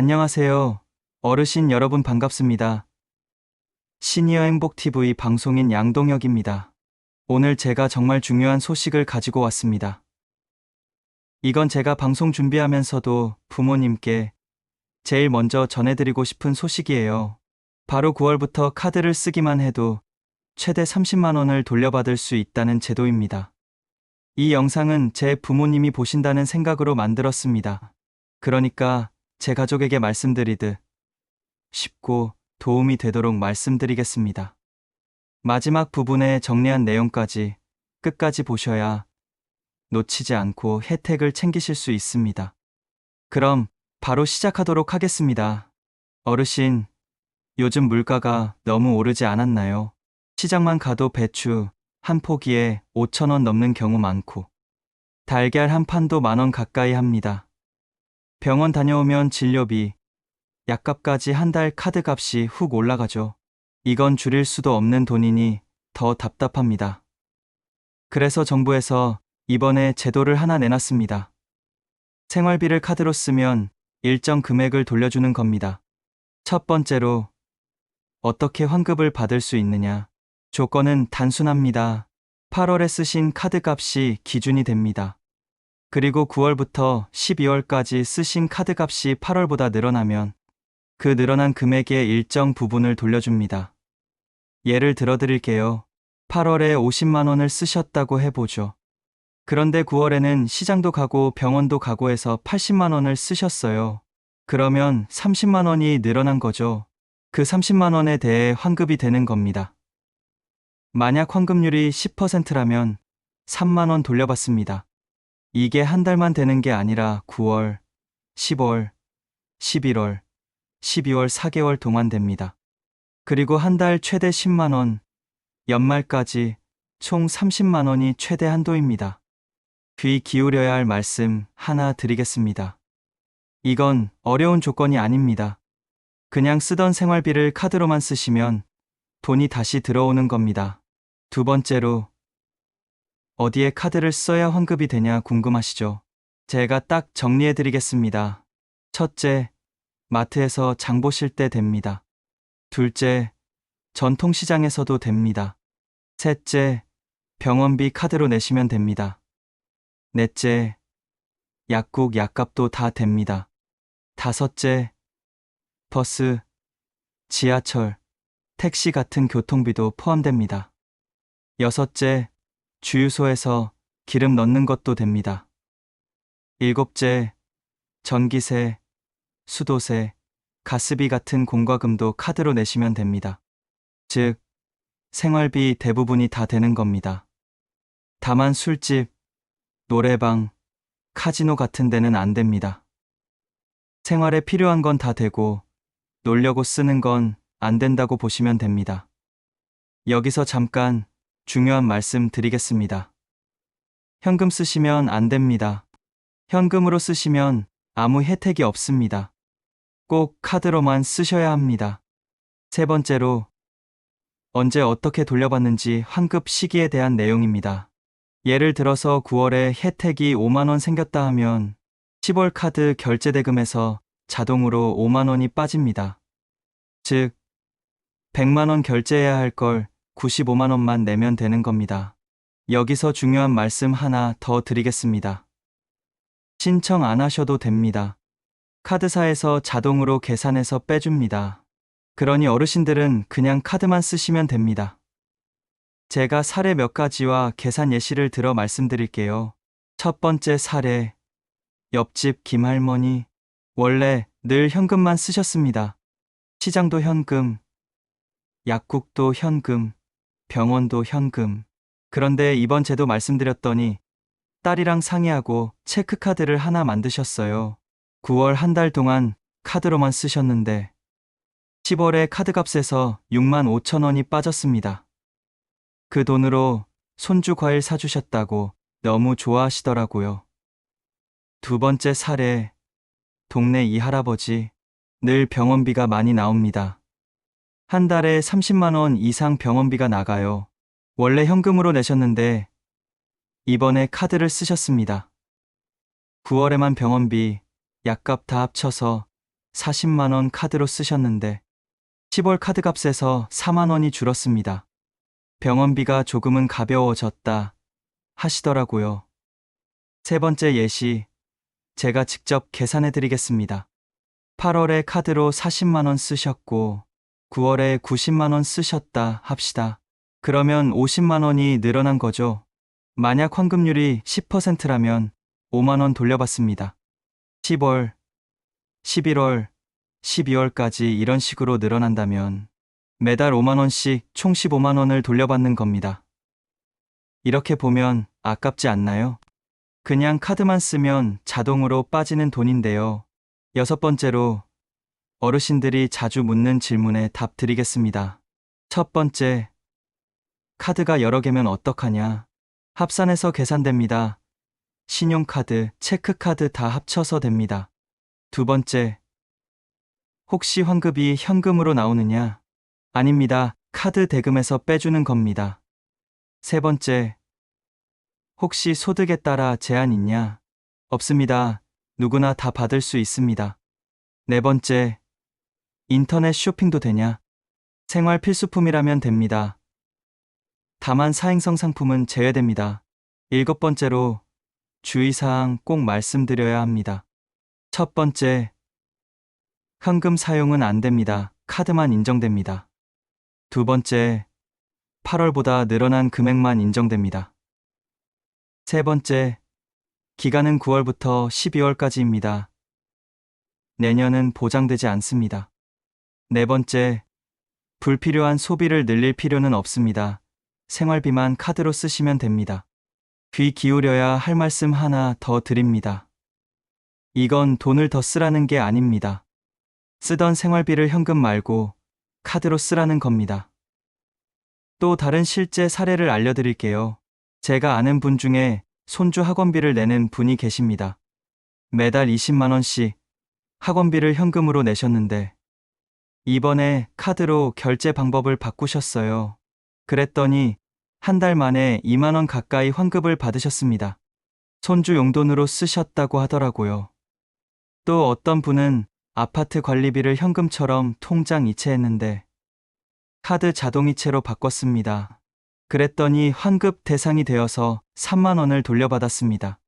안녕하세요. 어르신 여러분 반갑습니다. 시니어 행복TV 방송인 양동혁입니다. 오늘 제가 정말 중요한 소식을 가지고 왔습니다. 이건 제가 방송 준비하면서도 부모님께 제일 먼저 전해드리고 싶은 소식이에요. 바로 9월부터 카드를 쓰기만 해도 최대 30만원을 돌려받을 수 있다는 제도입니다. 이 영상은 제 부모님이 보신다는 생각으로 만들었습니다. 그러니까 제 가족에게 말씀드리듯 쉽고 도움이 되도록 말씀드리겠습니다. 마지막 부분에 정리한 내용까지 끝까지 보셔야 놓치지 않고 혜택을 챙기실 수 있습니다. 그럼 바로 시작하도록 하겠습니다. 어르신, 요즘 물가가 너무 오르지 않았나요? 시장만 가도 배추 한 포기에 5천원 넘는 경우 많고, 달걀 한 판도 만 원 가까이 합니다. 병원 다녀오면 진료비, 약값까지 한 달 카드 값이 훅 올라가죠. 이건 줄일 수도 없는 돈이니 더 답답합니다. 그래서 정부에서 이번에 제도를 하나 내놨습니다. 생활비를 카드로 쓰면 일정 금액을 돌려주는 겁니다. 첫 번째로 어떻게 환급을 받을 수 있느냐? 조건은 단순합니다. 8월에 쓰신 카드 값이 기준이 됩니다. 그리고 9월부터 12월까지 쓰신 카드 값이 8월보다 늘어나면 그 늘어난 금액의 일정 부분을 돌려줍니다. 예를 들어 드릴게요. 8월에 50만 원을 쓰셨다고 해보죠. 그런데 9월에는 시장도 가고 병원도 가고 해서 80만 원을 쓰셨어요. 그러면 30만 원이 늘어난 거죠. 그 30만 원에 대해 환급이 되는 겁니다. 만약 환급률이 10%라면 3만 원 돌려받습니다. 이게 한 달만 되는 게 아니라 9월, 10월, 11월, 12월 4개월 동안 됩니다. 그리고 한 달 최대 10만 원, 연말까지 총 30만 원이 최대 한도입니다. 귀 기울여야 할 말씀 하나 드리겠습니다. 이건 어려운 조건이 아닙니다. 그냥 쓰던 생활비를 카드로만 쓰시면 돈이 다시 들어오는 겁니다. 두 번째로, 어디에 카드를 써야 환급이 되냐 궁금하시죠? 제가 딱 정리해 드리겠습니다. 첫째, 마트에서 장 보실 때 됩니다. 둘째, 전통시장에서도 됩니다. 셋째, 병원비 카드로 내시면 됩니다. 넷째, 약국 약값도 다 됩니다. 다섯째, 버스, 지하철, 택시 같은 교통비도 포함됩니다. 여섯째, 주유소에서 기름 넣는 것도 됩니다. 일곱째, 전기세, 수도세, 가스비 같은 공과금도 카드로 내시면 됩니다. 즉, 생활비 대부분이 다 되는 겁니다. 다만 술집, 노래방, 카지노 같은 데는 안 됩니다. 생활에 필요한 건 다 되고, 놀려고 쓰는 건 안 된다고 보시면 됩니다. 여기서 잠깐 중요한 말씀 드리겠습니다. 현금 쓰시면 안 됩니다. 현금으로 쓰시면 아무 혜택이 없습니다. 꼭 카드로만 쓰셔야 합니다. 세 번째로, 언제 어떻게 돌려받는지 환급 시기에 대한 내용입니다. 예를 들어서 9월에 혜택이 5만원 생겼다 하면 10월 카드 결제 대금에서 자동으로 5만원이 빠집니다. 즉, 100만원 결제해야 할 걸 95만원만 내면 되는 겁니다. 여기서 중요한 말씀 하나 더 드리겠습니다. 신청 안 하셔도 됩니다. 카드사에서 자동으로 계산해서 빼줍니다. 그러니 어르신들은 그냥 카드만 쓰시면 됩니다. 제가 사례 몇 가지와 계산 예시를 들어 말씀드릴게요. 첫 번째 사례. 옆집 김할머니. 원래 늘 현금만 쓰셨습니다. 시장도 현금, 약국도 현금, 병원도 현금. 그런데 이번 제도 말씀드렸더니 딸이랑 상의하고 체크카드를 하나 만드셨어요. 9월 한 달 동안 카드로만 쓰셨는데 10월에 카드값에서 6만 5천 원이 빠졌습니다. 그 돈으로 손주 과일 사주셨다고 너무 좋아하시더라고요. 두 번째 사례, 동네 이 할아버지, 늘 병원비가 많이 나옵니다. 한 달에 30만 원 이상 병원비가 나가요. 원래 현금으로 내셨는데 이번에 카드를 쓰셨습니다. 9월에만 병원비, 약값 다 합쳐서 40만원 카드로 쓰셨는데 10월 카드 값에서 4만원이 줄었습니다. 병원비가 조금은 가벼워졌다 하시더라고요. 세 번째 예시, 제가 직접 계산해 드리겠습니다. 8월에 카드로 40만원 쓰셨고 9월에 90만원 쓰셨다 합시다. 그러면 50만원이 늘어난 거죠. 만약 환급률이 10%라면 5만원 돌려받습니다. 10월, 11월, 12월까지 이런 식으로 늘어난다면 매달 5만원씩 총 15만원을 돌려받는 겁니다. 이렇게 보면 아깝지 않나요? 그냥 카드만 쓰면 자동으로 빠지는 돈인데요. 여섯 번째로 어르신들이 자주 묻는 질문에 답 드리겠습니다. 첫 번째, 카드가 여러 개면 어떡하냐? 합산해서 계산됩니다. 신용카드, 체크카드 다 합쳐서 됩니다. 두 번째, 혹시 환급이 현금으로 나오느냐? 아닙니다. 카드 대금에서 빼주는 겁니다. 세 번째, 혹시 소득에 따라 제한 있냐? 없습니다. 누구나 다 받을 수 있습니다. 네 번째, 인터넷 쇼핑도 되냐? 생활 필수품이라면 됩니다. 다만 사행성 상품은 제외됩니다. 일곱 번째로 주의사항 꼭 말씀드려야 합니다. 첫 번째, 현금 사용은 안 됩니다. 카드만 인정됩니다. 두 번째, 8월보다 늘어난 금액만 인정됩니다. 세 번째, 기간은 9월부터 12월까지입니다. 내년은 보장되지 않습니다. 네 번째, 불필요한 소비를 늘릴 필요는 없습니다. 생활비만 카드로 쓰시면 됩니다. 귀 기울여야 할 말씀 하나 더 드립니다. 이건 돈을 더 쓰라는 게 아닙니다. 쓰던 생활비를 현금 말고 카드로 쓰라는 겁니다. 또 다른 실제 사례를 알려드릴게요. 제가 아는 분 중에 손주 학원비를 내는 분이 계십니다. 매달 20만원씩 학원비를 현금으로 내셨는데, 이번에 카드로 결제 방법을 바꾸셨어요. 그랬더니 한 달 만에 2만원 가까이 환급을 받으셨습니다. 손주 용돈으로 쓰셨다고 하더라고요. 또 어떤 분은 아파트 관리비를 현금처럼 통장 이체했는데, 카드 자동이체로 바꿨습니다. 그랬더니 환급 대상이 되어서 3만 원을 돌려받았습니다.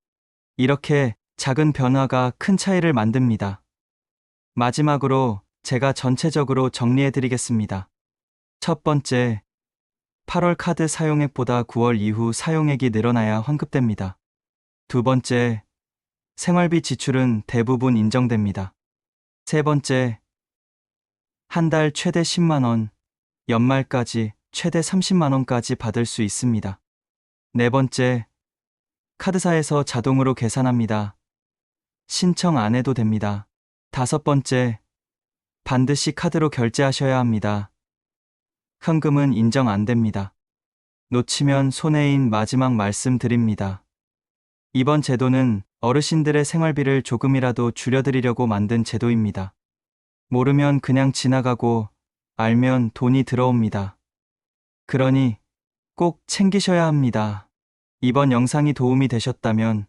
이렇게 작은 변화가 큰 차이를 만듭니다. 마지막으로 제가 전체적으로 정리해 드리겠습니다. 첫 번째, 8월 카드 사용액보다 9월 이후 사용액이 늘어나야 환급됩니다. 두 번째, 생활비 지출은 대부분 인정됩니다. 세 번째, 한 달 최대 10만 원, 연말까지 최대 30만 원까지 받을 수 있습니다. 네 번째, 카드사에서 자동으로 계산합니다. 신청 안 해도 됩니다. 다섯 번째, 반드시 카드로 결제하셔야 합니다. 현금은 인정 안 됩니다. 놓치면 손해인 마지막 말씀 드립니다. 이번 제도는 어르신들의 생활비를 조금이라도 줄여드리려고 만든 제도입니다. 모르면 그냥 지나가고 알면 돈이 들어옵니다. 그러니 꼭 챙기셔야 합니다. 이번 영상이 도움이 되셨다면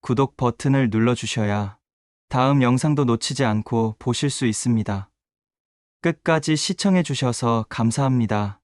구독 버튼을 눌러주셔야 다음 영상도 놓치지 않고 보실 수 있습니다. 끝까지 시청해주셔서 감사합니다.